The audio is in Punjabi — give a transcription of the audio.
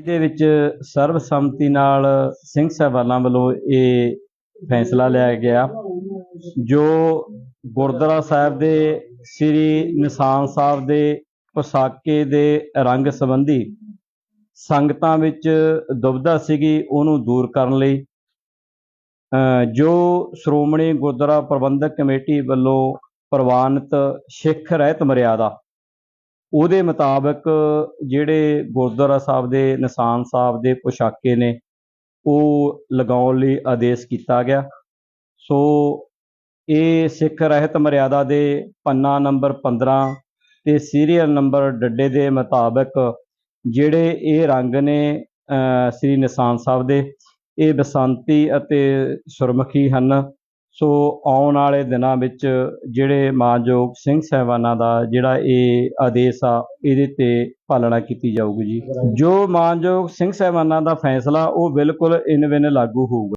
ਦੇ ਵਿੱਚ ਸਰਬਸੰਮਤੀ ਨਾਲ ਸਿੰਘ ਸਾਹਿਬਾਨਾਂ ਵੱਲੋਂ ਇਹ ਫੈਸਲਾ ਲਿਆ ਗਿਆ ਜੋ ਗੁਰਦੁਆਰਾ ਸਾਹਿਬ ਦੇ ਸ੍ਰੀ ਨਿਸ਼ਾਨ ਸਾਹਿਬ ਦੇ ਪੋਸਾਕੇ ਦੇ ਰੰਗ ਸੰਬੰਧੀ ਸੰਗਤਾਂ ਵਿੱਚ ਦੁਬਧਾ ਸੀਗੀ ਉਹਨੂੰ ਦੂਰ ਕਰਨ ਲਈ। ਅ, ਜੋ ਸ਼੍ਰੋਮਣੀ ਗੁਰਦੁਆਰਾ ਪ੍ਰਬੰਧਕ ਕਮੇਟੀ ਵੱਲੋਂ ਪ੍ਰਵਾਨਿਤ ਸਿੱਖ ਰਹਿਤ ਮਰਿਆਦਾ ਉਹਦੇ ਮੁਤਾਬਕ ਜਿਹੜੇ ਗੁਰਦੁਆਰਾ ਸਾਹਿਬ ਦੇ, ਨਿਸ਼ਾਨ ਸਾਹਿਬ ਦੇ ਪੁਸ਼ਾਕੇ ਨੇ, ਉਹ ਲਗਾਉਣ ਲਈ ਆਦੇਸ਼ ਕੀਤਾ ਗਿਆ। ਸੋ ਇਹ ਸਿੱਖ ਰਹਿਤ ਮਰਿਆਦਾ ਦੇ ਪੰਨਾ ਨੰਬਰ 15 ਤੇ ਸੀਰੀਅਲ ਨੰਬਰ ਡੱਡੇ ਦੇ ਮੁਤਾਬਕ ਜਿਹੜੇ ਇਹ ਰੰਗ ਨੇ ਸ੍ਰੀ ਨਿਸ਼ਾਨ ਸਾਹਿਬ ਦੇ, ਇਹ ਬਸੰਤੀ ਅਤੇ ਸੁਰਮਖੀ ਹਨ। ਸੋ ਆਉਣ ਵਾਲੇ ਦਿਨਾਂ ਵਿੱਚ ਜਿਹੜੇ ਮਾਨਯੋਗ ਸਿੰਘ ਸਾਹਿਬਾਨਾਂ ਦਾ ਜਿਹੜਾ ਇਹ ਆਦੇਸ਼ ਆ, ਇਹਦੇ ਤੇ ਪਾਲਣਾ ਕੀਤੀ ਜਾਊਗੀ ਜੀ। ਜੋ ਮਾਨਯੋਗ ਸਿੰਘ ਸਾਹਿਬਾਨਾਂ ਦਾ ਫੈਸਲਾ, ਉਹ ਬਿਲਕੁਲ ਇਨ ਬਿਨ ਲਾਗੂ ਹੋਊਗਾ।